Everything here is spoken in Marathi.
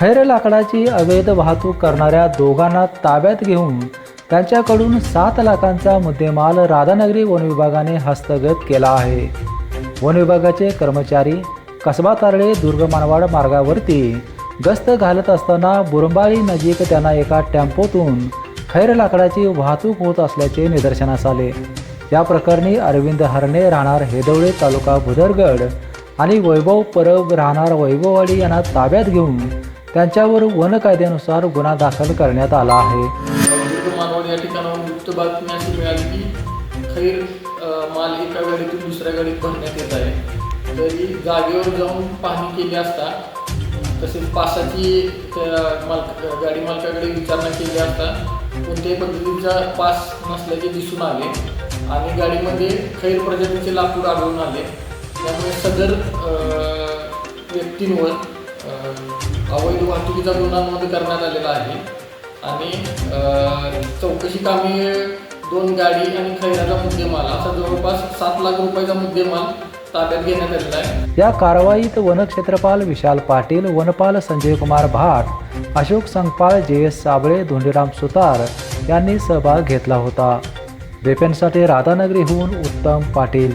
खैर लाकडाची अवैध वाहतूक करणाऱ्या दोघांना ताब्यात घेऊन त्यांच्याकडून सात लाखांचा मुद्देमाल राधानगरी वन विभागाने हस्तगत केला आहे. वन विभागाचे कर्मचारी कसबा तारळे दुर्ग मानवाड मार्गावरती गस्त घालत असताना बुरंबाळी नजीक त्यांना एका टेम्पोतून खैर लाकडाची वाहतूक होत असल्याचे निदर्शनास आले. या प्रकरणी अरविंद हरणे राहणार हेदवळे तालुका भुदरगड आणि वैभव परब राहणार वैभववाडी यांना ताब्यात घेऊन त्यांच्यावर वन कायद्यानुसार गुन्हा दाखल करण्यात आला आहे. दुर्ग या ठिकाणाहून गुप्त बातमी अशी मिळाली की खैर माल एका गाडीतून दुसऱ्या गाडीत भरण्यात येत आहे. तरी जागेवर जाऊन पाहणी केली असता तसेच पासाची मालक गाडी मालकाकडे विचारणा केली असता कोणत्याही पद्धतीचा पास नसल्याचे दिसून आले आणि गाडीमध्ये खैर प्रजातीचे लाकूड आढळून आले. त्यामुळे सदर व्यक्तींवर अवैध वाहतुकीचा गुन्हा नोंद करण्यात आलेला आहे. आणि चौकशी कामी दोन गाडी आणि खैराचा मुद्देमाल असा जवळपास सात लाख रुपयाचा मुद्देमाल ताब्यात घेण्यात आलेला आहे. या कारवाईत वनक्षेत्रपाल विशाल पाटील वनपाल संजय कुमार भाट अशोक संगपाळ जे एस साबळे धोंडीराम सुतार यांनी सहभाग घेतला होता. बेपेनसाठी राधानगरीहून उत्तम पाटील.